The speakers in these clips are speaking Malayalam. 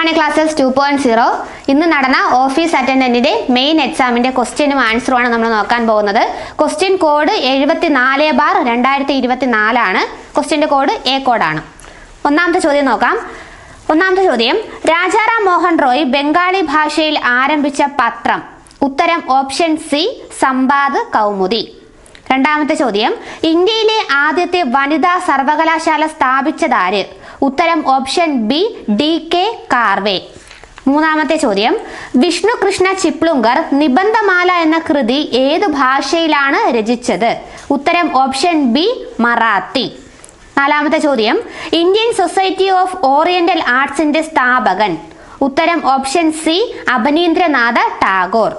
മണി ക്ലാസ്സസ് ടു പോയിന്റ് സീറോ ഇന്ന് നടന്ന ഓഫീസ് അറ്റൻഡന്റിന്റെ മെയിൻ എക്സാമിന്റെ ക്വസ്റ്റ്യനും ആൻസറുമാണ് നമ്മൾ നോക്കാൻ പോകുന്നത്. ക്വസ്റ്റ്യൻ കോഡ് എഴുപത്തി നാല് ബാർ രണ്ടായിരത്തി ഇരുപത്തി നാലാണ് ക്വസ്റ്റ്യന്റെ കോഡ് എ കോഡാണ് ഒന്നാമത്തെ ചോദ്യം നോക്കാം. ഒന്നാമത്തെ ചോദ്യം. രാജാറാം മോഹൻ റോയ് ബംഗാളി ഭാഷയിൽ ആരംഭിച്ച പത്രം. ഉത്തരം ഓപ്ഷൻ സി സമ്പാദ് കൗമുദി. രണ്ടാമത്തെ ചോദ്യം. ഇന്ത്യയിലെ ആദ്യത്തെ വനിതാ സർവകലാശാല സ്ഥാപിച്ചതാര് ഉത്തരം option B D K Karve. മൂന്നാമത്തെ ചോദ്യം. വിഷ്ണു കൃഷ്ണ ചിപ്ലുങ്കർ നിബന്ധമാല എന്ന കൃതി ഏത് ഭാഷയിലാണ് രചിച്ചത്? ഉത്തരം ഓപ്ഷൻ ബി മറാത്തി. നാലാമത്തെ ചോദ്യം. ഇന്ത്യൻ സൊസൈറ്റി ഓഫ് ഓറിയന്റൽ ആർട്സിന്റെ സ്ഥാപകൻ. ഉത്തരം ഓപ്ഷൻ സി അഭിനീന്ദ്രനാഥ ടാഗോർ.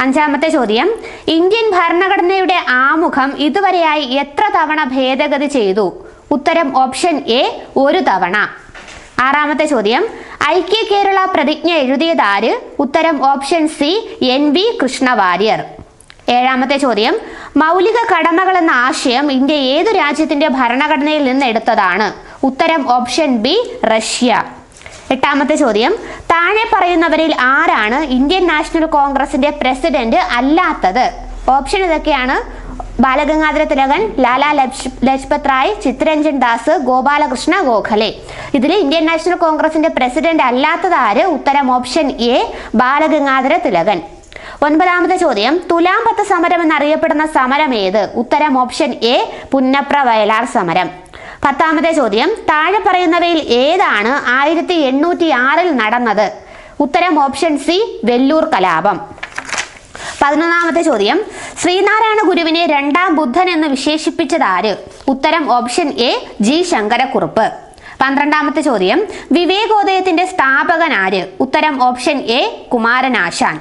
അഞ്ചാമത്തെ ചോദ്യം. ഇന്ത്യൻ ഭരണഘടനയുടെ ആമുഖം ഇതുവരെയായി എത്ര തവണ ഭേദഗതി ചെയ്തു? ഉത്തരം ഓപ്ഷൻ എ ഒരു തവണ. ആറാമത്തെ ചോദ്യം ഐക്യ കേരള പ്രതിജ്ഞ എഴുതിയതാര്? ഉത്തരം option C N V Krishna Warrier. ഏഴാമത്തെ ചോദ്യം മൗലിക കടമകൾ എന്ന ആശയം ഇന്ത്യ ഏത് രാജ്യത്തിന്റെ ഭരണഘടനയിൽ നിന്ന് എടുത്തതാണ്? ഉത്തരം ഓപ്ഷൻ ബി റഷ്യ. എട്ടാമത്തെ ചോദ്യം താഴെ പറയുന്നവരിൽ ആരാണ് ഇന്ത്യൻ നാഷണൽ കോൺഗ്രസിന്റെ പ്രസിഡന്റ് അല്ലാത്തത്? ഓപ്ഷൻ ഇതൊക്കെയാണ്. ബാലഗംഗാധര തിലകൻ ലാലാ ലജ്- ലജ്പത് റായ് ചിത്തരഞ്ജൻ ദാസ് ഗോപാലകൃഷ്ണ ഗോഖലെ. ഇതിൽ ഇന്ത്യൻ നാഷണൽ കോൺഗ്രസിന്റെ പ്രസിഡന്റ് അല്ലാത്തത് ആര്? ഉത്തരം ഓപ്ഷൻ എ ബാലഗംഗാധര തിലകൻ. ഒൻപതാമത്തെ ചോദ്യം തുലാം പത്ത് സമരം എന്നറിയപ്പെടുന്ന സമരം ഏത്? ഉത്തരം ഓപ്ഷൻ എ പുന്നപ്ര വയലാർ സമരം. പത്താമത്തെ ചോദ്യം താഴെ പറയുന്നവയിൽ ഏതാണ് ആയിരത്തി എണ്ണൂറ്റി ആറിൽ നടന്നത്? ഉത്തരം ഓപ്ഷൻ സി വെല്ലൂർ കലാപം. പതിനൊന്നാമത്തെ ചോദ്യം. ശ്രീനാരായണ ഗുരുവിനെ രണ്ടാം ബുദ്ധൻ എന്ന് വിശേഷിപ്പിച്ചത് ആര്? ഉത്തരം ഓപ്ഷൻ എ ജി ശങ്കരക്കുറുപ്പ്. പന്ത്രണ്ടാമത്തെ ചോദ്യം. വിവേകോദയത്തിന്റെ സ്ഥാപകൻ ആര്? ഉത്തരം ഓപ്ഷൻ എ കുമാരനാശാൻ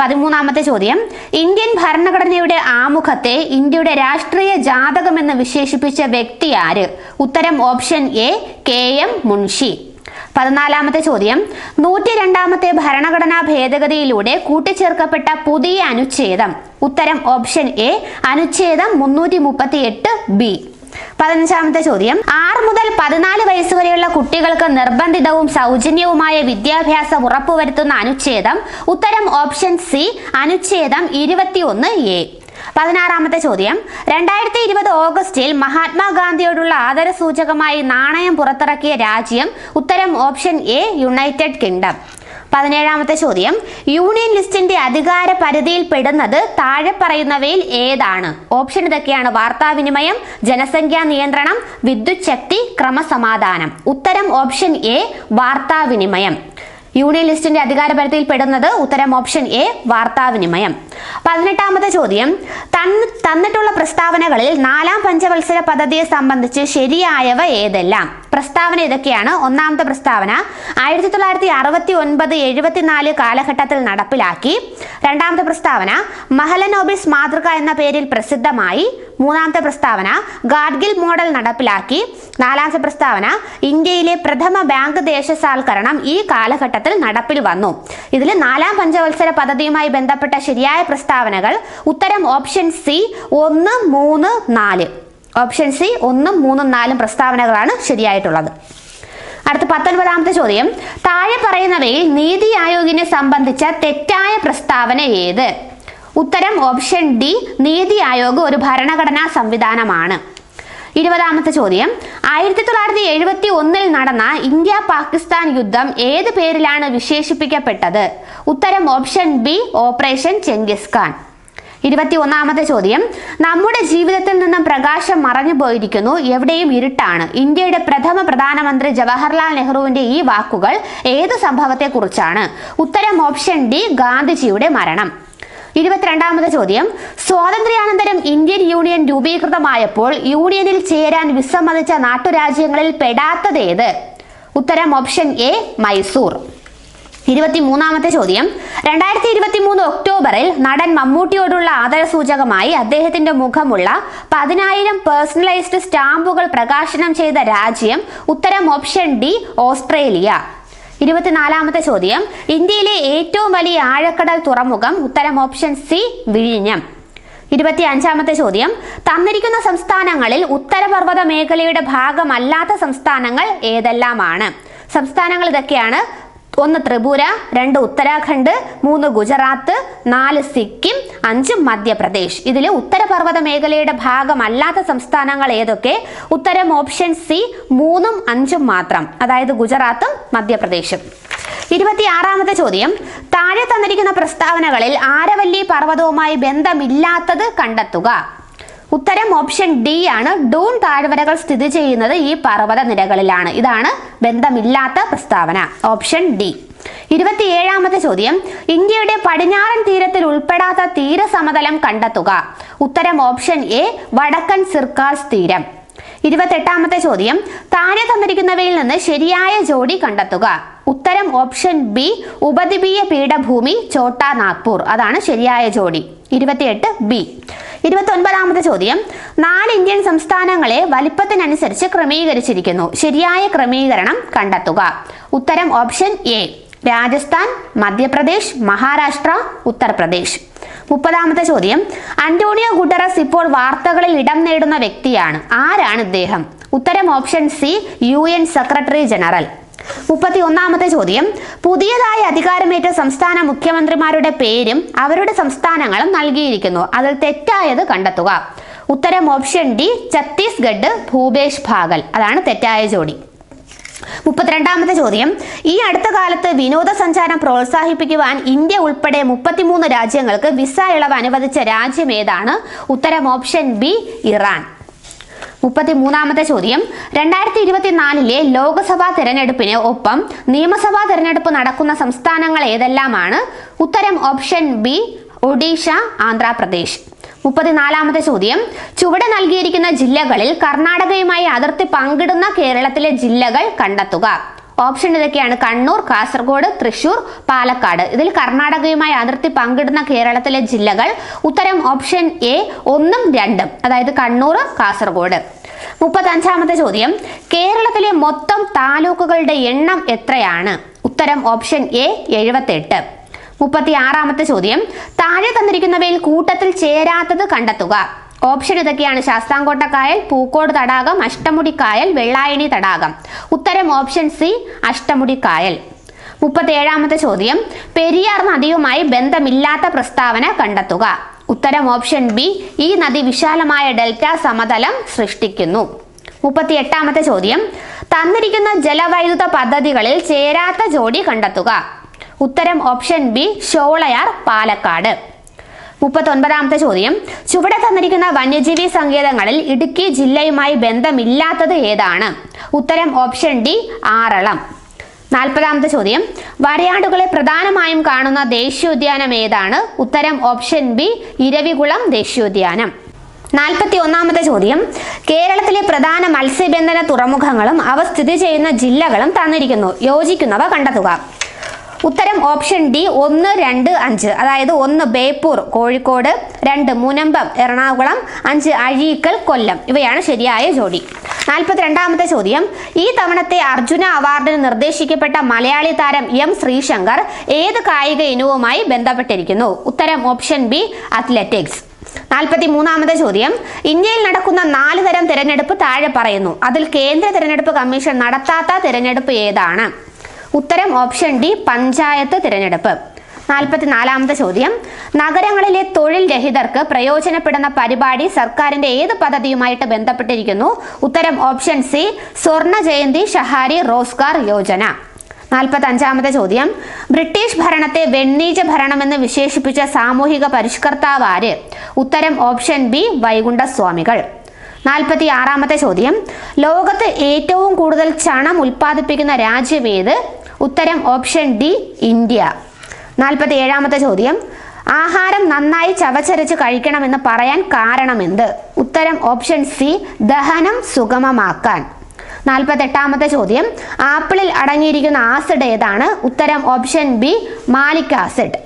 പതിമൂന്നാമത്തെ ചോദ്യം. ഇന്ത്യൻ ഭരണഘടനയുടെ ആമുഖത്തെ ഇന്ത്യയുടെ രാഷ്ട്രീയ ജാതകമെന്ന് വിശേഷിപ്പിച്ച വ്യക്തി ആര്? ഉത്തരം option A K M Munshi. പതിനാലാമത്തെ ചോദ്യം. നൂറ്റി രണ്ടാമത്തെ ഭരണഘടനാ ഭേദഗതിയിലൂടെ കൂട്ടിച്ചേർക്കപ്പെട്ട പുതിയ അനുച്ഛേദം. ഉത്തരം ഓപ്ഷൻ എ അനുച്ഛേദം മുന്നൂറ്റി മുപ്പത്തി എട്ട് ബി പതിനഞ്ചാമത്തെ ചോദ്യം. ആറ് മുതൽ പതിനാല് വയസ്സ് വരെയുള്ള കുട്ടികൾക്ക് നിർബന്ധിതവും സൗജന്യവുമായ വിദ്യാഭ്യാസം ഉറപ്പുവരുത്തുന്ന അനുച്ഛേദം. ഉത്തരം ഓപ്ഷൻ സി അനുച്ഛേദം ഇരുപത്തിയൊന്ന് എ പതിനാറാമത്തെ ചോദ്യം. രണ്ടായിരത്തി ഇരുപത് ഓഗസ്റ്റിൽ മഹാത്മാഗാന്ധിയോടുള്ള ആദര സൂചകമായി നാണയം പുറത്തിറക്കിയ രാജ്യം ഉത്തരം ഓപ്ഷൻ എ യുണൈറ്റഡ് കിങ്ഡം. പതിനേഴാമത്തെ ചോദ്യം. യൂണിയൻ ലിസ്റ്റിന്റെ അധികാര പരിധിയിൽ പെടുന്നത് താഴെ പറയുന്നവയിൽ ഏതാണ്? ഓപ്ഷൻ ഇതൊക്കെയാണ്. വാർത്താവിനിമയം ജനസംഖ്യാ നിയന്ത്രണം വിദ്യുച്ഛക്തി ക്രമസമാധാനം. ഉത്തരം ഓപ്ഷൻ എ വാർത്താവിനിമയം യൂണിയൻ ലിസ്റ്റിന്റെ അധികാരപരിധിയിൽ പെടുന്നത് ഉത്തരം ഓപ്ഷൻ എ വാർത്താവിനിമയം. പതിനെട്ടാമത്തെ ചോദ്യം. തന്നിട്ടുള്ള പ്രസ്താവനകളിൽ നാലാം പഞ്ചവത്സര പദ്ധതിയെ സംബന്ധിച്ച് ശരിയായവ ഏതെല്ലാം? പ്രസ്താവന ഇതൊക്കെയാണ്. ഒന്നാമത്തെ പ്രസ്താവന ആയിരത്തി തൊള്ളായിരത്തി അറുപത്തി ഒൻപത് എഴുപത്തിനാല് കാലഘട്ടത്തിൽ നടപ്പിലാക്കി. രണ്ടാമത്തെ പ്രസ്താവന മഹലനോബിസ് മാതൃക എന്ന പേരിൽ പ്രസിദ്ധമായി. മൂന്നാമത്തെ പ്രസ്താവന ഗാഡ്ഗിൽ മോഡൽ നടപ്പിലാക്കി. നാലാമത്തെ പ്രസ്താവന ഇന്ത്യയിലെ പ്രഥമ ബാങ്ക് ദേശസാൽക്കരണം ഈ കാലഘട്ടത്തിൽ നടപ്പിൽ വന്നു. ഇതിൽ നാലാം പഞ്ചവത്സര പദ്ധതിയുമായി ബന്ധപ്പെട്ട ശരിയായ പ്രസ്താവനകൾ ഉത്തരം ഓപ്ഷൻ സി ഒന്ന് മൂന്ന് നാല്. ഓപ്ഷൻ സി ഒന്നും മൂന്നും നാലും പ്രസ്താവനകളാണ് ശരിയായിട്ടുള്ളത്. അടുത്ത പത്തൊൻപതാമത്തെ ചോദ്യം. താഴെ പറയുന്നവയിൽ നീതി ആയോഗിനെ സംബന്ധിച്ച തെറ്റായ പ്രസ്താവന ഏത്? ഉത്തരം ഓപ്ഷൻ ഡി നീതി ആയോഗ് ഒരു ഭരണഘടനാ സംവിധാനമാണ്. ഇരുപതാമത്തെ ചോദ്യം. ആയിരത്തി തൊള്ളായിരത്തി എഴുപത്തി ഒന്നിൽ നടന്ന ഇന്ത്യ പാകിസ്ഥാൻ യുദ്ധം ഏത് പേരിലാണ് വിശേഷിപ്പിക്കപ്പെട്ടത്? ഉത്തരം option B operation Genghis Khan. ഇരുപത്തി ഒന്നാമത്തെ ചോദ്യം. നമ്മുടെ ജീവിതത്തിൽ നിന്നും പ്രകാശം മറഞ്ഞു പോയിരിക്കുന്നു. എവിടെയും ഇരുട്ടാണ്. ഇന്ത്യയുടെ പ്രഥമ പ്രധാനമന്ത്രി ജവഹർലാൽ നെഹ്റുവിന്റെ ഈ വാക്കുകൾ ഏത് സംഭവത്തെ കുറിച്ചാണ് ഉത്തരം ഓപ്ഷൻ ഡി ഗാന്ധിജിയുടെ മരണം. ഇരുപത്തിരണ്ടാമത്തെ ചോദ്യം. സ്വാതന്ത്ര്യാനന്തരം ഇന്ത്യൻ യൂണിയൻ രൂപീകൃതമായപ്പോൾ യൂണിയനിൽ ചേരാൻ വിസമ്മതിച്ച നാട്ടുരാജ്യങ്ങളിൽ പെടാത്തതേത് ഉത്തരം ഓപ്ഷൻ എ മൈസൂർ. ഇരുപത്തി മൂന്നാമത്തെ ചോദ്യം. രണ്ടായിരത്തി ഇരുപത്തി മൂന്ന് ഒക്ടോബറിൽ നടൻ മമ്മൂട്ടിയോടുള്ള ആദര സൂചകമായി അദ്ദേഹത്തിന്റെ മുഖമുള്ള പതിനായിരം പേഴ്സണലൈസ്ഡ് സ്റ്റാമ്പുകൾ പ്രകാശനം ചെയ്ത രാജ്യം ഉത്തരം ഓപ്ഷൻ ഡി ഓസ്ട്രേലിയ. ഇരുപത്തിനാലാമത്തെ ചോദ്യം. ഇന്ത്യയിലെ ഏറ്റവും വലിയ ആഴക്കടൽ തുറമുഖം ഉത്തരം ഓപ്ഷൻ സി വിഴിഞ്ഞം. ഇരുപത്തി അഞ്ചാമത്തെ ചോദ്യം. തന്നിരിക്കുന്ന സംസ്ഥാനങ്ങളിൽ ഉത്തരപർവത മേഖലയുടെ ഭാഗമല്ലാത്ത സംസ്ഥാനങ്ങൾ ഏതെല്ലാമാണ്? സംസ്ഥാനങ്ങൾ ഇതൊക്കെയാണ്. ഒന്ന് ത്രിപുര രണ്ട് ഉത്തരാഖണ്ഡ് മൂന്ന് ഗുജറാത്ത് നാല് സിക്കിം അഞ്ച് മധ്യപ്രദേശ്. ഇതിൽ ഉത്തരപർവത മേഖലയുടെ ഭാഗമല്ലാത്ത സംസ്ഥാനങ്ങൾ ഏതൊക്കെ? ഉത്തരം ഓപ്ഷൻ സി മൂന്നും അഞ്ചും മാത്രം. അതായത് ഗുജറാത്തും മധ്യപ്രദേശും. ഇരുപത്തിയാറാമത്തെ ചോദ്യം. താഴെ തന്നിരിക്കുന്ന പ്രസ്താവനകളിൽ ആരവല്ലി പർവതവുമായി ബന്ധമില്ലാത്തത് കണ്ടെത്തുക. ഉത്തരം ഓപ്ഷൻ ഡി ആണ്. ഡൂൺ താഴ്വരകൾ സ്ഥിതി ചെയ്യുന്നത് ഈ പർവത നിരകളിലാണ്. ഇതാണ് ബന്ധമില്ലാത്ത പ്രസ്താവന. Option D. ഇരുപത്തിയേഴാമത്തെ ചോദ്യം. ഇന്ത്യയുടെ പടിഞ്ഞാറൻ തീരത്തിൽ ഉൾപ്പെടാത്ത തീരസമതലം കണ്ടെത്തുക. ഉത്തരം ഓപ്ഷൻ എ വടക്കൻ സിർക്കാസ് തീരം. ഇരുപത്തെട്ടാമത്തെ ചോദ്യം. താഴെ തന്നിരിക്കുന്നവയിൽ നിന്ന് ശരിയായ ജോഡി കണ്ടെത്തുക. ഉത്തരം ഓപ്ഷൻ ബി ഉപദ്വീപീയ പീഠഭൂമി ചോട്ടാ നാഗ്പൂർ. അതാണ് ശരിയായ ജോഡി. ഇരുപത്തിയെട്ട് ബി. ഇരുപത്തി ഒൻപതാമത്തെ ചോദ്യം. നാല് ഇന്ത്യൻ സംസ്ഥാനങ്ങളെ വലിപ്പത്തിനനുസരിച്ച് ക്രമീകരിച്ചിരിക്കുന്നു. ശരിയായ ക്രമീകരണം കണ്ടെത്തുക. ഉത്തരം ഓപ്ഷൻ എ. രാജസ്ഥാൻ മധ്യപ്രദേശ് മഹാരാഷ്ട്ര ഉത്തർപ്രദേശ്. മുപ്പതാമത്തെ ചോദ്യം. അന്റോണിയോ ഗുട്ടറസ് ഇപ്പോൾ വാർത്തകളിൽ ഇടം നേടുന്ന വ്യക്തിയാണ്. ആരാണ് ഇദ്ദേഹം? ഉത്തരം option C U secretary general. മുപ്പത്തി ഒന്നാമത്തെ ചോദ്യം. പുതിയതായി അധികാരമേറ്റ സംസ്ഥാന മുഖ്യമന്ത്രിമാരുടെ പേരും അവരുടെ സംസ്ഥാനങ്ങളും നൽകിയിരിക്കുന്നു. അതിൽ തെറ്റായത് കണ്ടെത്തുക. ഉത്തരം ഓപ്ഷൻ ഡി ഛത്തീസ്ഗഡ് ഭൂപേഷ് ഭാഗൽ. അതാണ് തെറ്റായ ജോഡി. മുപ്പത്തിരണ്ടാമത്തെ ചോദ്യം. ഈ അടുത്ത കാലത്ത് വിനോദസഞ്ചാരം പ്രോത്സാഹിപ്പിക്കുവാൻ ഇന്ത്യ ഉൾപ്പെടെ മുപ്പത്തിമൂന്ന് രാജ്യങ്ങൾക്ക് വിസ ഇളവ് അനുവദിച്ച രാജ്യം ഏതാണ്? ഉത്തരം ഓപ്ഷൻ ബി ഇറാൻ. മുപ്പത്തി മൂന്നാമത്തെ ചോദ്യം. രണ്ടായിരത്തി ഇരുപത്തിനാലിലെ ലോക്സഭാ തെരഞ്ഞെടുപ്പിന് ഒപ്പം നിയമസഭാ തെരഞ്ഞെടുപ്പ് നടക്കുന്ന സംസ്ഥാനങ്ങൾ ഏതെല്ലാമാണ്? ഉത്തരം ഓപ്ഷൻ ബി ഒഡീഷ ആന്ധ്രാപ്രദേശ്. മുപ്പത്തിനാലാമത്തെ ചോദ്യം. ചുവടെ നൽകിയിരിക്കുന്ന ജില്ലകളിൽ കർണാടകയുമായി അതിർത്തി പങ്കിടുന്ന കേരളത്തിലെ ജില്ലകൾ കണ്ടെത്തുക. ഓപ്ഷൻ ഇതൊക്കെയാണ്. കണ്ണൂർ കാസർഗോഡ് തൃശൂർ പാലക്കാട്. ഇതിൽ കർണാടകയുമായി അതിർത്തി പങ്കിടുന്ന കേരളത്തിലെ ജില്ലകൾ ഉത്തരം ഓപ്ഷൻ എ ഒന്നും രണ്ടും അതായത് കണ്ണൂർ കാസർഗോഡ്. മുപ്പത്തി അഞ്ചാമത്തെ ചോദ്യം. കേരളത്തിലെ മൊത്തം താലൂക്കുകളുടെ എണ്ണം എത്രയാണ്? ഉത്തരം ഓപ്ഷൻ എ എഴുപത്തെട്ട്. മുപ്പത്തി ആറാമത്തെ ചോദ്യം. താഴെ തന്നിരിക്കുന്നവയിൽ കൂട്ടത്തിൽ ചേരാത്തത് കണ്ടെത്തുക. ഓപ്ഷൻ ഇതൊക്കെയാണ്. ശാസ്താംകോട്ട കായൽ പൂക്കോട് തടാകം അഷ്ടമുടി കായൽ വെള്ളായണി തടാകം. ഉത്തരം ഓപ്ഷൻ സി അഷ്ടമുടി കായൽ മുപ്പത്തി ഏഴാമത്തെ ചോദ്യം. പെരിയാർ നദിയുമായി ബന്ധമില്ലാത്ത പ്രസ്താവന കണ്ടെത്തുക. ഉത്തരം ഓപ്ഷൻ ബി ഈ നദി വിശാലമായ ഡെൽറ്റ സമതലം സൃഷ്ടിക്കുന്നു. മുപ്പത്തി എട്ടാമത്തെ ചോദ്യം. തന്നിരിക്കുന്ന ജലവൈദ്യുത പദ്ധതികളിൽ ചേരാത്ത ജോഡി കണ്ടെത്തുക. ഉത്തരം ഓപ്ഷൻ ബി ഷോളയാർ പാലക്കാട്. മുപ്പത്തി ഒൻപതാമത്തെ ചോദ്യം. ചുവടെ തന്നിരിക്കുന്ന വന്യജീവി സങ്കേതങ്ങളിൽ ഇടുക്കി ജില്ലയുമായി ബന്ധമില്ലാത്തത് ഏതാണ്? ഉത്തരം ഓപ്ഷൻ ഡി ആറളം. നാൽപ്പതാമത്തെ ചോദ്യം. വരയാടുകളെ പ്രധാനമായും കാണുന്ന ദേശീയോദ്യാനം ഏതാണ്? ഉത്തരം ഓപ്ഷൻ ബി ഇരവികുളം ദേശീയോദ്യാനം. നാൽപ്പത്തി ഒന്നാമത്തെ ചോദ്യം. കേരളത്തിലെ പ്രധാന മത്സ്യബന്ധന തുറമുഖങ്ങളും അവ സ്ഥിതി ചെയ്യുന്ന ജില്ലകളും തന്നിരിക്കുന്നു. യോജിക്കുന്നവ കണ്ടെത്തുക. ഉത്തരം ഓപ്ഷൻ ഡി ഒന്ന് രണ്ട് അഞ്ച്. അതായത് ഒന്ന് ബേപ്പൂർ കോഴിക്കോട് രണ്ട് മുനമ്പം എറണാകുളം അഞ്ച് അഴീക്കൽ കൊല്ലം. ഇവയാണ് ശരിയായ ജോഡി. നാൽപ്പത്തിരണ്ടാമത്തെ ചോദ്യം. ഈ തവണത്തെ അർജുന അവാർഡിന് നിർദ്ദേശിക്കപ്പെട്ട മലയാളി താരം എം ശ്രീശങ്കർ ഏത് കായിക ഇനവുമായി ബന്ധപ്പെട്ടിരിക്കുന്നു? ഉത്തരം ഓപ്ഷൻ ബി അത്ലറ്റിക്സ്. നാൽപ്പത്തി മൂന്നാമത്തെ ചോദ്യം. ഇന്ത്യയിൽ നടക്കുന്ന നാല് തരം തിരഞ്ഞെടുപ്പ് താഴെ പറയുന്നു. അതിൽ കേന്ദ്ര തിരഞ്ഞെടുപ്പ് കമ്മീഷൻ നടത്താത്ത തിരഞ്ഞെടുപ്പ് ഏതാണ്? ഉത്തരം ഓപ്ഷൻ ഡി പഞ്ചായത്ത് തിരഞ്ഞെടുപ്പ്. നാൽപ്പത്തിനാലാമത്തെ ചോദ്യം. നഗരങ്ങളിലെ തൊഴിൽ രഹിതർക്ക് പ്രയോജനപ്പെടുന്ന പരിപാടി സർക്കാരിന്റെ ഏത് പദ്ധതിയുമായിട്ട് ബന്ധപ്പെട്ടിരിക്കുന്നു? ഉത്തരം ഓപ്ഷൻ സി സ്വർണ ജയന്തി ഷഹാരി റോസ്കാർ യോജന. നാൽപ്പത്തി അഞ്ചാമത്തെ ചോദ്യം. ബ്രിട്ടീഷ് ഭരണത്തെ വെണ്ണീജ ഭരണമെന്ന് വിശേഷിപ്പിച്ച സാമൂഹിക പരിഷ്കർത്താവ് ആര്? ഉത്തരം ഓപ്ഷൻ ബി വൈകുണ്ഠസ്വാമികൾ. നാൽപ്പത്തി ആറാമത്തെ ചോദ്യം. ലോകത്ത് ഏറ്റവും കൂടുതൽ ചണം ഉൽപ്പാദിപ്പിക്കുന്ന രാജ്യം ഏത്? ഉത്തരം ഓപ്ഷൻ ഡി ഇന്ത്യ. നാൽപ്പത്തി ഏഴാമത്തെ ചോദ്യം. ആഹാരം നന്നായി ചവച്ചരച്ച് കഴിക്കണമെന്ന് പറയാൻ കാരണമെന്ത്? ഉത്തരം ഓപ്ഷൻ സി ദഹനം സുഗമമാക്കാൻ. നാൽപ്പത്തെട്ടാമത്തെ ചോദ്യം. ആപ്പിളിൽ അടങ്ങിയിരിക്കുന്ന ആസിഡ് ഏതാണ്? ഉത്തരം ഓപ്ഷൻ ബി മാലിക് ആസിഡ്.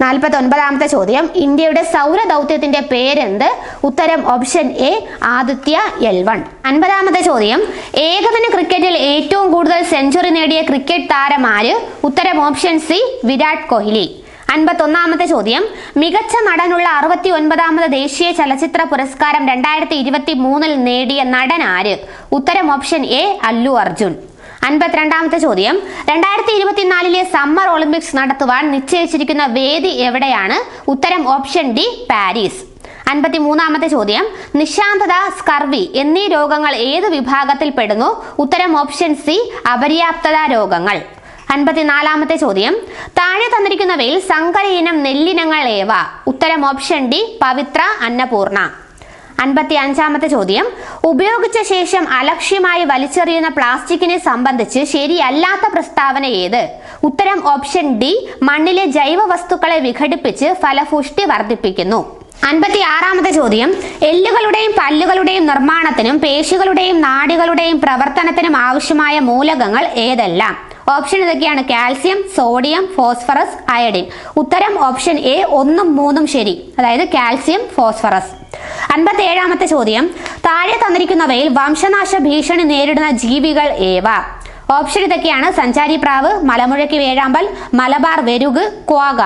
നാൽപ്പത്തി ഒൻപതാമത്തെ ചോദ്യം. ഇന്ത്യയുടെ സൗര ദൗത്യത്തിന്റെ പേരെന്ത്? ഉത്തരം option A Aditya L one അൻപതാമത്തെ ചോദ്യം. ഏകദിന ക്രിക്കറ്റിൽ ഏറ്റവും കൂടുതൽ സെഞ്ചുറി നേടിയ ക്രിക്കറ്റ് താരം ആര്? ഉത്തരം ഓപ്ഷൻ സി വിരാട് കോഹ്ലി. അൻപത്തൊന്നാമത്തെ ചോദ്യം. മികച്ച നടനുള്ള അറുപത്തി ഒൻപതാമത് ദേശീയ ചലച്ചിത്ര പുരസ്കാരം രണ്ടായിരത്തി ഇരുപത്തി മൂന്നിൽ നേടിയ നടൻ ആര്? ഉത്തരം ഓപ്ഷൻ എ അല്ലു അർജുൻ. അൻപത്തിരണ്ടാമത്തെ ചോദ്യം. രണ്ടായിരത്തി ഇരുപത്തിനാലിലെ സമ്മർ ഒളിമ്പിക്സ് നടത്തുവാൻ നിശ്ചയിച്ചിരിക്കുന്ന വേദി എവിടെയാണ്? ഉത്തരം ഓപ്ഷൻ ഡി പാരീസ്. അൻപത്തി മൂന്നാമത്തെ ചോദ്യം. നിശാന്തത സ്കർവി എന്നീ രോഗങ്ങൾ ഏത് വിഭാഗത്തിൽ പെടുന്നു? ഉത്തരം ഓപ്ഷൻ സി അപര്യാപ്തത രോഗങ്ങൾ. അൻപത്തിനാലാമത്തെ ചോദ്യം. താഴെ തന്നിരിക്കുന്നവയിൽ സങ്കര ഇനം നെല്ലിനങ്ങൾ ഏവ? ഉത്തരം ഓപ്ഷൻ ഡി പവിത്ര അന്നപൂർണ. അൻപത്തി അഞ്ചാമത്തെ ചോദ്യം. ഉപയോഗിച്ച ശേഷം അലക്ഷ്യമായി വലിച്ചെറിയുന്ന പ്ലാസ്റ്റിക്കിനെ സംബന്ധിച്ച് ശരിയല്ലാത്ത പ്രസ്താവന ഏത്? ഉത്തരം ഓപ്ഷൻ ഡി മണ്ണിലെ ജൈവ വസ്തുക്കളെ വിഘടിപ്പിച്ച് ഫലപുഷ്ടി വർദ്ധിപ്പിക്കുന്നു. അൻപത്തി ആറാമത്തെ ചോദ്യം. എല്ലുകളുടെയും പല്ലുകളുടെയും നിർമ്മാണത്തിനും പേശികളുടെയും നാടികളുടെയും പ്രവർത്തനത്തിനും ആവശ്യമായ മൂലകങ്ങൾ ഏതെല്ലാം? ഓപ്ഷൻ ഇതൊക്കെയാണ്. Calcium sodium phosphorus iodine. ഉത്തരം ഓപ്ഷൻ എ ഒന്നും മൂന്നും ശരി. അതായത് കാൽസ്യം ഫോസ്ഫറസ്. അൻപത്തി ഏഴാമത്തെ ചോദ്യം. താഴെ തന്നിരിക്കുന്നവയിൽ വംശനാശ ഭീഷണി നേരിടുന്ന ജീവികൾ ഏവ? ഓപ്ഷൻ ഇതൊക്കെയാണ്. സഞ്ചാരി പ്രാവ് മലമുഴക്കി വേഴാമ്പൽ മലബാർ വെരുക് ക്വാഗ.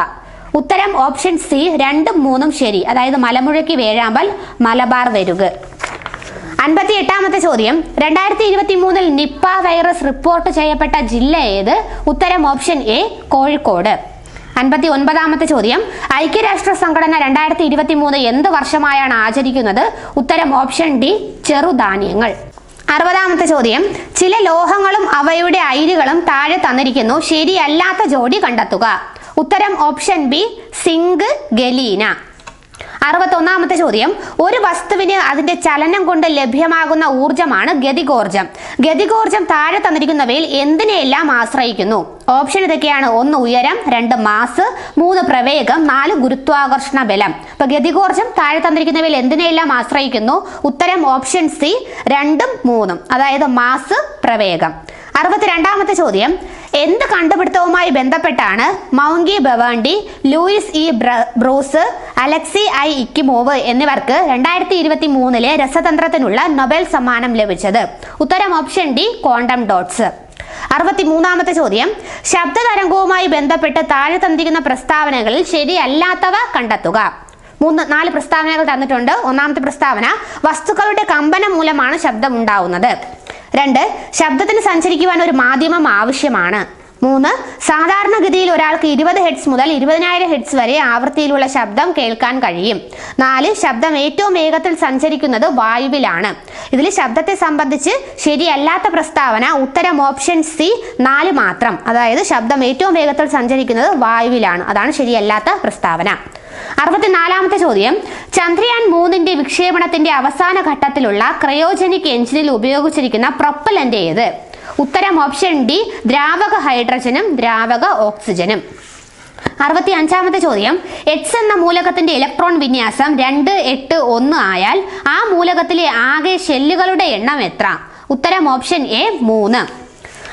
ഉത്തരം ഓപ്ഷൻ സി രണ്ടും മൂന്നും ശരി. അതായത് മലമുഴക്കി വേഴാമ്പൽ മലബാർ വെരുക് അൻപത്തി എട്ടാമത്തെ ചോദ്യം. രണ്ടായിരത്തി ഇരുപത്തി മൂന്നിൽ നിപ്പ വൈറസ് റിപ്പോർട്ട് ചെയ്യപ്പെട്ട ജില്ല ഏത്? ഉത്തരം ഓപ്ഷൻ എ കോഴിക്കോട്. അൻപത്തി ഒൻപതാമത്തെ ചോദ്യം. ഐക്യരാഷ്ട്ര സംഘടന രണ്ടായിരത്തി ഇരുപത്തി മൂന്ന് എന്ത് വർഷമായാണ് ആചരിക്കുന്നത്? ഉത്തരം ഓപ്ഷൻ ഡി ചെറുധാന്യങ്ങൾ. അറുപതാമത്തെ ചോദ്യം. ചില ലോഹങ്ങളും അവയുടെ അയിരുകളും താഴെ തന്നിരിക്കുന്നു. ശരിയല്ലാത്ത ജോഡി കണ്ടെത്തുക. ഉത്തരം ഓപ്ഷൻ ബി സിങ്ക് ഗലീന. അറുപത്തൊന്നാമത്തെ ചോദ്യം. ഒരു വസ്തുവിന് അതിന്റെ ചലനം കൊണ്ട് ലഭ്യമാകുന്ന ഊർജമാണ് ഗതികോർജം ഗതികോർജം താഴെ തന്നിരിക്കുന്നവയിൽ എന്തിനെയെല്ലാം ആശ്രയിക്കുന്നു? ഓപ്ഷൻ ഇതൊക്കെയാണ്. ഒന്ന് ഉയരം രണ്ട് മാസ് മൂന്ന് പ്രവേഗം നാല് ഗുരുത്വാകർഷണ ബലം. അപ്പൊ ഗതികോർജം താഴെ തന്നിരിക്കുന്നവയിൽ എന്തിനെയെല്ലാം ആശ്രയിക്കുന്നു? ഉത്തരം ഓപ്ഷൻ സി രണ്ടും മൂന്നും. അതായത് മാസ് പ്രവേഗം. അറുപത്തിരണ്ടാമത്തെ ചോദ്യം. എന്ത് കണ്ടുപിടുത്തവുമായി ബന്ധപ്പെട്ടാണ് Moungi Bawendi Louis E Bru- Brus Alexei I Ekimov എന്നിവർക്ക് രണ്ടായിരത്തി ഇരുപത്തി മൂന്നിലെ രസതന്ത്രത്തിനുള്ള നൊബേൽ സമ്മാനം ലഭിച്ചത്. ഉത്തരം ഓപ്ഷൻ ഡി ക്വാണ്ടം ഡോട്ട്സ്. അറുപത്തി മൂന്നാമത്തെ ചോദ്യം. ശബ്ദ തരംഗവുമായി ബന്ധപ്പെട്ട് താഴെ തന്നിരിക്കുന്ന പ്രസ്താവനകളിൽ ശരിയല്ലാത്തവ കണ്ടെത്തുക. മൂന്ന് നാല് പ്രസ്താവനകൾ തന്നിട്ടുണ്ട്. ഒന്നാമത്തെ പ്രസ്താവന വസ്തുക്കളുടെ കമ്പനം മൂലമാണ് ശബ്ദം ഉണ്ടാവുന്നത് രണ്ട് ശബ്ദത്തിന് സഞ്ചരിക്കുവാൻ ഒരു മാധ്യമം ആവശ്യമാണ്. മൂന്ന് സാധാരണഗതിയിൽ ഒരാൾക്ക് ഇരുപത് ഹെഡ്സ് മുതൽ ഇരുപതിനായിരം ഹെഡ്സ് വരെ ആവൃത്തിയിലുള്ള ശബ്ദം കേൾക്കാൻ കഴിയും. നാല് ശബ്ദം ഏറ്റവും വേഗത്തിൽ സഞ്ചരിക്കുന്നത് വായുവിലാണ്. ഇതിൽ ശബ്ദത്തെ സംബന്ധിച്ച് ശരിയല്ലാത്ത പ്രസ്താവന ഉത്തരം ഓപ്ഷൻ സി നാല് മാത്രം. അതായത് ശബ്ദം ഏറ്റവും വേഗത്തിൽ സഞ്ചരിക്കുന്നത് വായുവിലാണ്. അതാണ് ശരിയല്ലാത്ത പ്രസ്താവന. അറുപത്തിനാലാമത്തെ ചോദ്യം. ചന്ദ്രയാൻ മൂന്നിന്റെ വിക്ഷേപണത്തിന്റെ അവസാന ഘട്ടത്തിലുള്ള ക്രയോജനിക് എഞ്ചിനിൽ ഉപയോഗിച്ചിരിക്കുന്ന പ്രൊപ്പലന്റ് ഏത് ഉത്തരം ഓപ്ഷൻ ഡി ദ്രാവക ഹൈഡ്രജനും ദ്രാവക ഓക്സിജനും. അറുപത്തി അഞ്ചാമത്തെ ചോദ്യം എച്ച് എന്ന മൂലകത്തിന്റെ ഇലക്ട്രോൺ വിന്യാസം രണ്ട് എട്ട് ഒന്ന് ആയാൽ ആ മൂലകത്തിലെ ആകെ ഷെല്ലുകളുടെ എണ്ണം എത്ര? ഉത്തരം ഓപ്ഷൻ എ മൂന്ന്.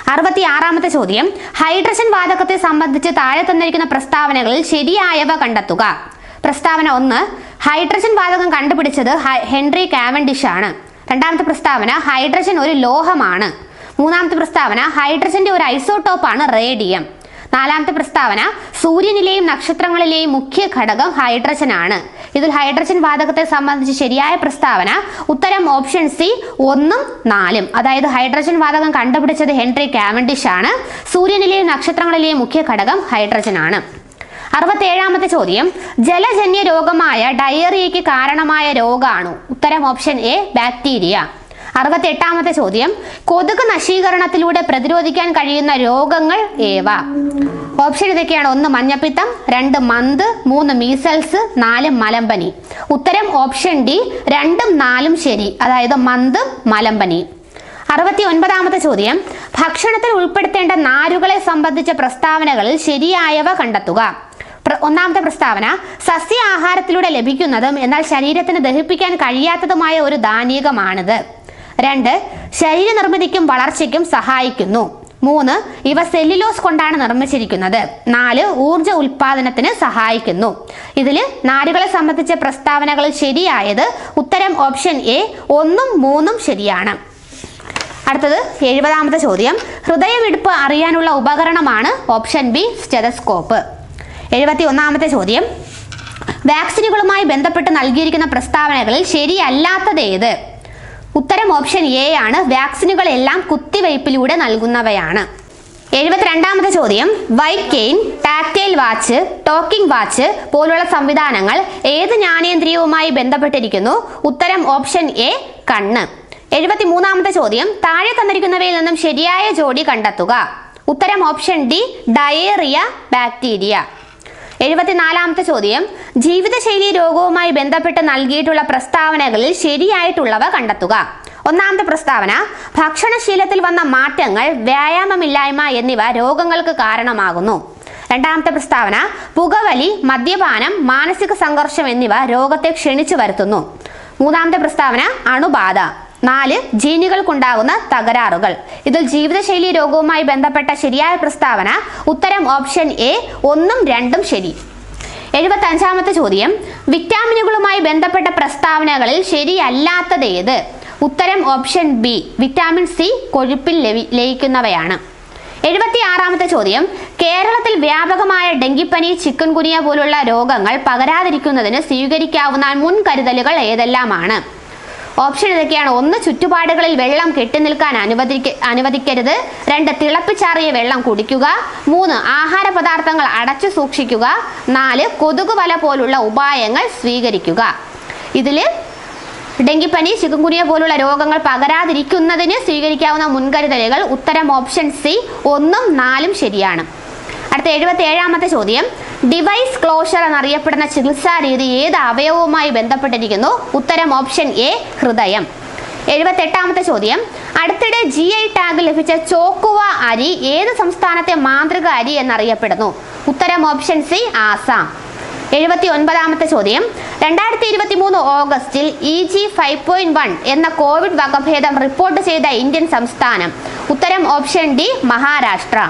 അറുപത്തി ആറാമത്തെ ചോദ്യം ഹൈഡ്രജൻ വാതകത്തെ സംബന്ധിച്ച് താഴെ തന്നിരിക്കുന്ന പ്രസ്താവനകളിൽ ശരിയായവ കണ്ടെത്തുക. പ്രസ്താവന ഒന്ന് ഹൈഡ്രജൻ വാതകം കണ്ടുപിടിച്ചത് ഹെൻറി കാവൻഡിഷ് ആണ്. രണ്ടാമത്തെ പ്രസ്താവന ഹൈഡ്രജൻ ഒരു ലോഹമാണ്. മൂന്നാമത്തെ പ്രസ്താവന ഹൈഡ്രജന്റെ ഒരു ഐസോടോപ്പ് ആണ് റേഡിയം. നാലാമത്തെ പ്രസ്താവന സൂര്യനിലെയും നക്ഷത്രങ്ങളിലെയും മുഖ്യ ഘടകം ഹൈഡ്രജൻ ആണ് ഇതിൽ ഹൈഡ്രജൻ വാതകത്തെ സംബന്ധിച്ച് ശരിയായ പ്രസ്താവന ഉത്തരം ഓപ്ഷൻ സി ഒന്നും നാലും. അതായത് ഹൈഡ്രജൻ വാതകം കണ്ടുപിടിച്ചത് ഹെൻറി കാവൻഡിഷ് ആണ്. സൂര്യനിലെയും നക്ഷത്രങ്ങളിലെയും മുഖ്യ ഘടകം ഹൈഡ്രജൻ ആണ് അറുപത്തേഴാമത്തെ ചോദ്യം ജലജന്യ രോഗമായ ഡയറിയയ്ക്ക് കാരണമായ രോഗാണു. ഉത്തരം ഓപ്ഷൻ എ ബാക്ടീരിയ. അറുപത്തെട്ടാമത്തെ ചോദ്യം. കൊതുക് നശീകരണത്തിലൂടെ പ്രതിരോധിക്കാൻ കഴിയുന്ന രോഗങ്ങൾ ഏവ? ഓപ്ഷൻ ഇതൊക്കെയാണ്. ഒന്ന് മഞ്ഞപ്പിത്തം രണ്ട് മന്ത് മൂന്ന് മീസൽസ് നാല് മലമ്പനി. ഉത്തരം ഓപ്ഷൻ ഡി രണ്ടും നാലും ശരി. അതായത് മന്ത് മലമ്പനി. അറുപത്തി ഒൻപതാമത്തെ ചോദ്യം. ഭക്ഷണത്തിൽ ഉൾപ്പെടുത്തേണ്ട നാരുകളെ സംബന്ധിച്ച പ്രസ്താവനകളിൽ ശരിയായവ കണ്ടെത്തുക. ഒന്നാമത്തെ പ്രസ്താവന സസ്യ ആഹാരത്തിലൂടെ ലഭിക്കുന്നതും എന്നാൽ ശരീരത്തിന് ദഹിപ്പിക്കാൻ കഴിയാത്തതുമായ ഒരു ധാന്യകമാണിത്. രണ്ട് ശരീര നിർമ്മിതിക്കും വളർച്ചയ്ക്കും സഹായിക്കുന്നു. മൂന്ന് ഇവ സെല്ലുലോസ് കൊണ്ടാണ് നിർമ്മിച്ചിരിക്കുന്നത്. നാല് ഊർജ ഉൽപാദനത്തിന് സഹായിക്കുന്നു. ഇതിൽ നാരുകളെ സംബന്ധിച്ച പ്രസ്താവനകൾ ശരിയായത് ഉത്തരം ഓപ്ഷൻ എ ഒന്നും മൂന്നും ശരിയാണ്. അടുത്തത് എഴുപതാമത്തെ ചോദ്യം. ഹൃദയമിടിപ്പ് അറിയാനുള്ള ഉപകരണമാണ് ഓപ്ഷൻ ബി സ്റ്റെതസ്കോപ്പ്. എഴുപത്തി ഒന്നാമത്തെ ചോദ്യം. വാക്സിനുകളുമായി ബന്ധപ്പെട്ട് നൽകിയിരിക്കുന്ന പ്രസ്താവനകളിൽ ശരിയല്ലാത്തത് ഏത്? ഉത്തരം ഓപ്ഷൻ എ ആണ്. വാക്സിനുകളെല്ലാം കുത്തിവയ്പിലൂടെ നൽകുന്നവയാണ്. എഴുപത്തിരണ്ടാമത്തെ ചോദ്യം. White cane tactile watch talking watch പോലുള്ള സംവിധാനങ്ങൾ ഏത് ജ്ഞാനേന്ദ്രിയവുമായി ബന്ധപ്പെട്ടിരിക്കുന്നു? ഉത്തരം ഓപ്ഷൻ എ കണ്ണ്. എഴുപത്തി മൂന്നാമത്തെ ചോദ്യം. താഴെ തന്നിരിക്കുന്നവയിൽ നിന്നും ശരിയായ ജോഡി കണ്ടെത്തുക. ഉത്തരം ഓപ്ഷൻ ഡി ഡയേറിയ ബാക്ടീരിയ. എഴുപത്തിനാലാമത്തെ ചോദ്യം. ജീവിതശൈലി രോഗവുമായി ബന്ധപ്പെട്ട് നൽകിയിട്ടുള്ള പ്രസ്താവനകളിൽ ശരിയായിട്ടുള്ളവ കണ്ടെത്തുക. ഒന്നാമത്തെ പ്രസ്താവന ഭക്ഷണശീലത്തിൽ വന്ന മാറ്റങ്ങൾ വ്യായാമമില്ലായ്മ എന്നിവ രോഗങ്ങൾക്ക് കാരണമാകുന്നു. രണ്ടാമത്തെ പ്രസ്താവന പുകവലി മദ്യപാനം മാനസിക സംഘർഷം എന്നിവ രോഗത്തെ ക്ഷണിച്ചു വരുത്തുന്നു. മൂന്നാമത്തെ പ്രസ്താവന അണുബാധ. നാല് ജീനുകൾക്കുണ്ടാകുന്ന തകരാറുകൾ. ഇതിൽ ജീവിതശൈലി രോഗവുമായി ബന്ധപ്പെട്ട ശരിയായ പ്രസ്താവന ഉത്തരം ഓപ്ഷൻ എ ഒന്നും രണ്ടും ശരി. എഴുപത്തി അഞ്ചാമത്തെ ചോദ്യം വിറ്റാമിനുകളുമായി ബന്ധപ്പെട്ട പ്രസ്താവനകളിൽ ശരിയല്ലാത്തത് ഏത്? ഉത്തരം ഓപ്ഷൻ ബി വിറ്റാമിൻ സി കൊഴുപ്പിൽ ലയിക്കുന്നവയാണ്. എഴുപത്തി ആറാമത്തെ ചോദ്യം കേരളത്തിൽ വ്യാപകമായ ഡെങ്കിപ്പനി ചിക്കൻ ഗുനിയ പോലുള്ള രോഗങ്ങൾ പകരാതിരിക്കുന്നതിന് സ്വീകരിക്കാവുന്ന മുൻകരുതലുകൾ ഏതെല്ലാമാണ്? ഓപ്ഷൻ ഇതൊക്കെയാണ്. ഒന്ന് ചുറ്റുപാടുകളിൽ വെള്ളം കെട്ടിനിൽക്കാൻ അനുവദിക്ക അനുവദിക്കരുത്. രണ്ട് തിളപ്പിച്ചാറിയ വെള്ളം കുടിക്കുക. മൂന്ന് ആഹാര പദാർത്ഥങ്ങൾ അടച്ചു സൂക്ഷിക്കുക. നാല് കൊതുക് വല പോലുള്ള ഉപായങ്ങൾ സ്വീകരിക്കുക. ഇതിൽ ഡെങ്കിപ്പനി ചിക്കുൻകുനിയ പോലുള്ള രോഗങ്ങൾ പകരാതിരിക്കുന്നതിന് സ്വീകരിക്കാവുന്ന മുൻകരുതലുകൾ ഉത്തരം ഓപ്ഷൻ സി. ഒന്നും നാലും ശരിയാണ്. അടുത്ത എഴുപത്തി ഏഴാമത്തെ ചോദ്യം. ഡിവൈസ് ക്ലോഷർ എന്നറിയപ്പെടുന്ന ചികിത്സാ രീതി ഏത് അവയവവുമായി ബന്ധപ്പെട്ടിരിക്കുന്നു? ഉത്തരം ഓപ്ഷൻ എ ഹൃദയം. എഴുപത്തെട്ടാമത്തെ ചോദ്യം. അടുത്തിടെ ജി ഐ ടാഗ് ലഭിച്ച ചോക്കുവ അരി ഏത് സംസ്ഥാനത്തെ മാന്ത്രിക അരി എന്നറിയപ്പെടുന്നു? ഉത്തരം ഓപ്ഷൻ സി ആസാം. എഴുപത്തി ഒൻപതാമത്തെ ചോദ്യം. രണ്ടായിരത്തി ഇരുപത്തി മൂന്ന് ഓഗസ്റ്റിൽ E G five point one എന്ന കോവിഡ് വകഭേദം റിപ്പോർട്ട് ചെയ്ത ഇന്ത്യൻ സംസ്ഥാനം. ഉത്തരം ഓപ്ഷൻ ഡി മഹാരാഷ്ട്ര.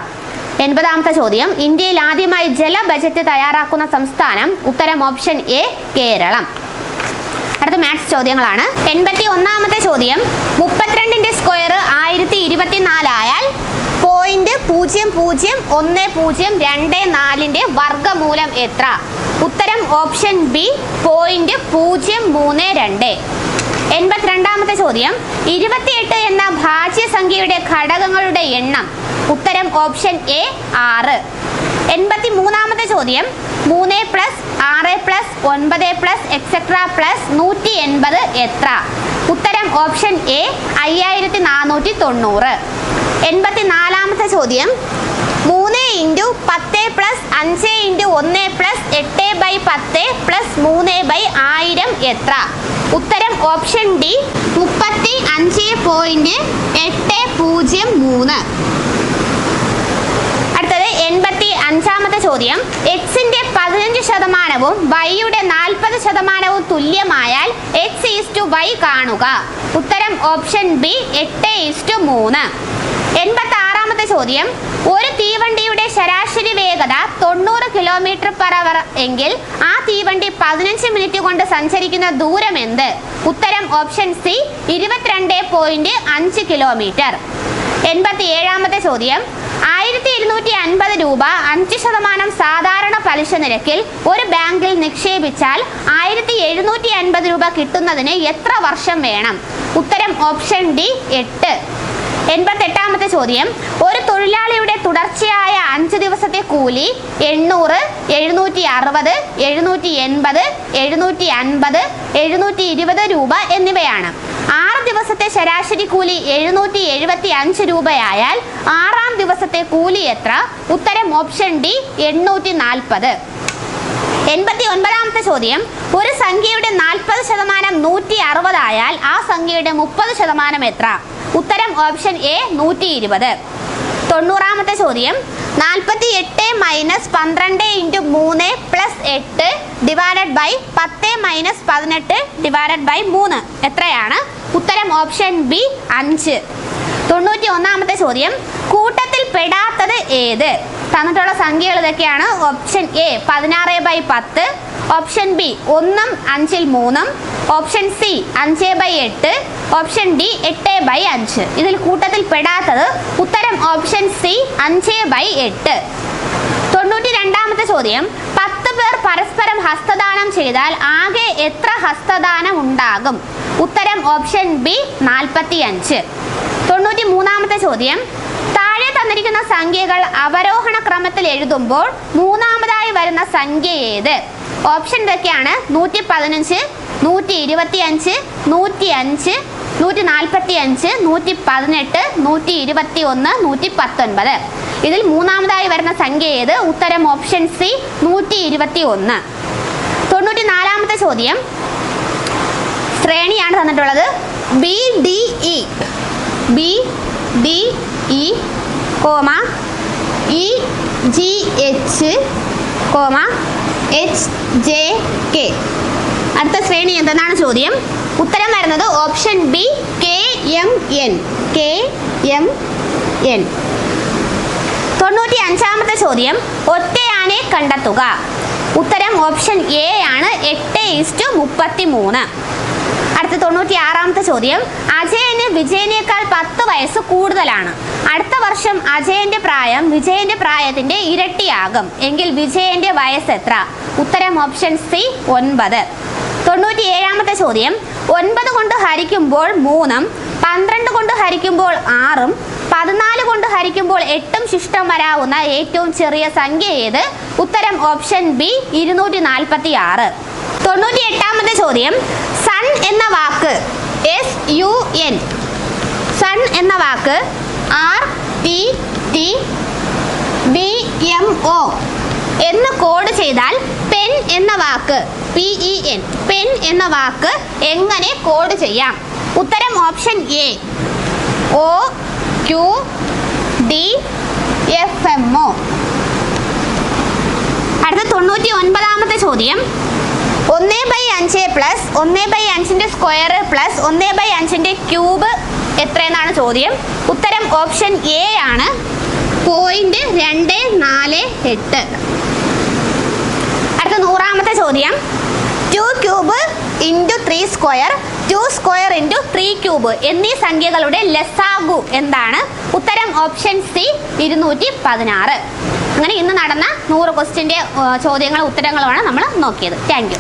എൺപതാമത്തെ ചോദ്യം. ഇന്ത്യയിൽ ആദ്യമായി ജല ബജറ്റ് തയ്യാറാക്കുന്ന സംസ്ഥാനം. ഉത്തരം ഓപ്ഷൻ എ കേരളം. അടുത്ത മാത്സ് ചോദ്യങ്ങളാണ്. എൺപത്തി ഒന്നാമത്തെ ചോദ്യം. മുപ്പത്തിരണ്ടിന്റെ സ്ക്വയർ ആയിരത്തി ഇരുപത്തിനാലായാൽ പോയിന്റ് പൂജ്യം പൂജ്യം ഒന്ന് പൂജ്യം രണ്ട് നാലിന്റെ വർഗമൂലം എത്ര? ഉത്തരം ഓപ്ഷൻ ബി പോയിന്റ് പൂജ്യം മൂന്ന് രണ്ട്. എൺപത്തിരണ്ടാമത്തെ ചോദ്യം. ഇരുപത്തിയെട്ട് എന്ന ഭാജ്യസംഖ്യയുടെ ഘടകങ്ങളുടെ എണ്ണം. ഉത്തരം ഓപ്ഷൻ എ ആറ്. എൺപത്തി മൂന്നാമത്തെ ചോദ്യം. മൂന്ന് പ്ലസ് ആറ് പ്ലസ് ഒൻപത് പ്ലസ് എക്സെട്ര പ്ലസ് നൂറ്റി എൺപത് എത്ര? ഉത്തരം ഓപ്ഷൻ എ അയ്യായിരത്തി നാനൂറ്റി തൊണ്ണൂറ് എൺപത്തി നാലാമത്തെ ചോദ്യം. മൂന്ന് ഇന്റു പത്ത് പ്ലസ് അഞ്ച് ഇന്റു ഒന്ന് പ്ലസ് എട്ട് ബൈ പത്ത് പ്ലസ് മൂന്ന് ബൈ ആയിരം എത്ര? ഉത്തരം ഓപ്ഷൻ ഡി മുപ്പത്തി അഞ്ച് പോയിന്റ് എട്ട് പൂജ്യം മൂന്ന്. അടുത്തത് എൺപത്തി അഞ്ചാമത്തെ ചോദ്യം. എക്സിന്റെ പതിനഞ്ച് ശതമാനവും വൈയുടെ നാൽപ്പത് ശതമാനവും തുല്യമായാൽ എക്സ് ഈസ് ടു വൈ കാണുക. ഉത്തരം ഓപ്ഷൻ ബി എട്ട് ഈസ് ടു മൂന്ന്. എൺപത്തി ചോദ്യം. ഒരു തീവണ്ടിയുടെ ശരാശരി വേഗത തൊണ്ണൂറ് കിലോമീറ്റർ പെർ അവർ എങ്കിൽ ആ തീവണ്ടി പതിനഞ്ച് മിനിറ്റ് കൊണ്ട് സഞ്ചരിക്കുന്ന ദൂരം എന്ത്? ഉത്തരം ഓപ്ഷൻ സി ഇരുപത്തിരണ്ട് പോയിന്റ് അഞ്ച് കിലോമീറ്റർ എൺപത്തി ഏഴാമത്തെ ചോദ്യം. ആയിരത്തി ഇരുന്നൂറ്റി അൻപത് രൂപ അഞ്ച് ശതമാനം സാധാരണ പലിശ നിരക്കിൽ ഒരു ബാങ്കിൽ നിക്ഷേപിച്ചാൽ ആയിരത്തി എഴുന്നൂറ്റി അൻപത് രൂപ കിട്ടുന്നതിന് എത്ര വർഷം വേണം? ഉത്തരം ഓപ്ഷൻ ഡി എട്ട്. എൺപത്തെട്ടാമത്തെ ചോദ്യം. ഒരു തൊഴിലാളിയുടെ തുടർച്ചയായ അഞ്ച് ദിവസത്തെ കൂലി എണ്ണൂറ് എഴുന്നൂറ്റി അറുപത് എഴുന്നൂറ്റി എൺപത് എഴുന്നൂറ്റി അൻപത് എഴുന്നൂറ്റി ഇരുപത് രൂപ എന്നിവയാണ്. ആറ് ദിവസത്തെ ശരാശരി കൂലി എഴുന്നൂറ്റി എഴുപത്തി അഞ്ച് രൂപയായാൽ ആറാം ദിവസത്തെ കൂലി എത്ര? ഉത്തരം ഓപ്ഷൻ ഡി എണ്ണൂറ്റി നാൽപ്പത് എൺപത്തി ഒൻപതാമത്തെ ചോദ്യം. ഒരു സംഖ്യയുടെ നാൽപ്പത് ശതമാനം നൂറ്റി അറുപതായാൽ ആ സംഖ്യയുടെ മുപ്പത് ശതമാനം എത്ര? ഉത്തരം ഓപ്ഷൻ എ നൂറ്റി ഇരുപത് തൊണ്ണൂറാമത്തെ ചോദ്യം. നാൽപ്പത്തി എട്ട് മൈനസ് പന്ത്രണ്ട് ഇന്റു മൂന്ന് പ്ലസ് എട്ട് ഡിവൈഡഡ് ബൈ പത്ത് മൈനസ് പതിനെട്ട് ഡിവൈഡഡ് ബൈ മൂന്ന്. എത്രയാണ്? ഉത്തരം ഓപ്ഷൻ ബി അഞ്ച്. തൊണ്ണൂറ്റി ഒന്നാമത്തെ ചോദ്യം. കൂട്ടത്തിൽ പെടാത്തത് ഏത്? തന്നിട്ടുള്ള സംഖ്യകൾ ഇതൊക്കെയാണ്. ഓപ്ഷൻ എ പതിനാറ് ബൈ പത്ത്. ഓപ്ഷൻ ബി ഒന്നും അഞ്ചിൽ മൂന്നും. ഓപ്ഷൻ സി അഞ്ച് ബൈ എട്ട്. ഓപ്ഷൻ ഡി എട്ട് ബൈ അഞ്ച്. ഇതിൽ കൂട്ടത്തിൽ പെടാത്തത് ഉത്തരം ഓപ്ഷൻ സി അഞ്ച് ബൈ എട്ട്. തൊണ്ണൂറ്റി രണ്ടാമത്തെ ചോദ്യം. പത്ത് പേർ പരസ്പരം ഹസ്തദാനം ചെയ്താൽ ആകെ എത്ര ഹസ്തദാനം ഉണ്ടാകും? ഉത്തരം ഓപ്ഷൻ ബി നാൽപ്പത്തി അഞ്ച് തൊണ്ണൂറ്റി മൂന്നാമത്തെ ചോദ്യം. തന്നിരിക്കുന്ന സംഖ്യകൾ അവരോഹണ ക്രമത്തിൽ എഴുതുമ്പോൾ മൂന്നാമതായി വരുന്ന സംഖ്യ ഏത്? ഓപ്ഷൻ ഇതൊക്കെയാണ്. നൂറ്റി പതിനഞ്ച് നൂറ്റി ഇരുപത്തി അഞ്ച് നൂറ്റി അഞ്ച് നൂറ്റി നാൽപ്പത്തി അഞ്ച് നൂറ്റി പതിനെട്ട് നൂറ്റി ഇരുപത്തി ഒന്ന് നൂറ്റി പത്തൊൻപത്. ഇതിൽ മൂന്നാമതായി വരുന്ന സംഖ്യ ഏത്? ഉത്തരം ഓപ്ഷൻ സി നൂറ്റി ഇരുപത്തി ഒന്ന് തൊണ്ണൂറ്റി നാലാമത്തെ ചോദ്യം. ശ്രേണിയാണ് തന്നിട്ടുള്ളത്. B D E B D E comma E G H comma H J K. അടുത്ത ശ്രേണി എന്തെന്നാണ് ചോദ്യം? ഉത്തരം വരുന്നത് option B K M N. K M N. തൊണ്ണൂറ്റി അഞ്ചാമത്തെ ചോദ്യം. ഒറ്റയാനെ കണ്ടെത്തുക. ഉത്തരം ഓപ്ഷൻ എ ആണ്. എട്ട് ഈസ്റ്റു മുപ്പത്തി മൂന്ന് അടുത്ത തൊണ്ണൂറ്റി ആറാമത്തെ ചോദ്യം. അജയന് വിജയനേക്കാൾ പത്ത് വയസ്സ് കൂടുതലാണ്. അടുത്ത വർഷം അജയന്റെ പ്രായം വിജയന്റെ പ്രായത്തിന്റെ ഇരട്ടിയാകും. എങ്കിൽ വിജയന്റെ വയസ്സ് എത്ര? ഉത്തരം ഓപ്ഷൻ സി ഒൻപത്. തൊണ്ണൂറ്റി ഏഴാമത്തെ ചോദ്യം. ഒൻപത് കൊണ്ട് ഹരിക്കുമ്പോൾ മൂന്നും പന്ത്രണ്ട് കൊണ്ട് ഹരിക്കുമ്പോൾ ആറും പതിനാല് കൊണ്ട് ഹരിക്കുമ്പോൾ എട്ടും ശിഷ്ടം വരാവുന്ന ഏറ്റവും ചെറിയ സംഖ്യ ഏത്? ഉത്തരം ഓപ്ഷൻ ബി ഇരുന്നൂറ്റി നാൽപ്പത്തി ആറ് തൊണ്ണൂറ്റി എട്ടാമത്തെ ചോദ്യം. സൺ എന്ന വാക്ക് എസ് യു എൻ. എന്ന വാക്ക് R T T B M O എന്ന് കോഡ് ചെയ്താൽ പെൻ എന്ന വാക്ക് പി ഇ എൻ പെൻ എന്ന വാക്ക് എങ്ങനെ കോഡ് ചെയ്യാം? ഉത്തരം option A O Q D F M O അടുത്ത തൊണ്ണൂറ്റി ഒൻപതാമത്തെ ചോദ്യം. ഒന്ന് ബൈ അഞ്ച് പ്ലസ് ഒന്ന് ബൈ അഞ്ചിന്റെ സ്ക്വയർ പ്ലസ് ഒന്ന് ബൈ അഞ്ചിന്റെ ക്യൂബ് എത്രയെന്നാണ് ചോദ്യം? ഉത്തരം ഓപ്ഷൻ എ ആണ്. പോയിന്റ് രണ്ട് നാല് എട്ട്. അടുത്ത നൂറാമത്തെ ചോദ്യം. Two cube into three square two square into three cube എന്നീ സംഖ്യകളുടെ ലസാഗു എന്താണ്? ഉത്തരം ഓപ്ഷൻ സി ഇരുന്നൂറ്റി പതിനാറ്. അങ്ങനെ ഇന്ന് നടന്ന നൂറ് ക്വസ്റ്റിന്റെ ചോദ്യങ്ങളും ഉത്തരങ്ങളുമാണ് നമ്മൾ നോക്കിയത്. Thank you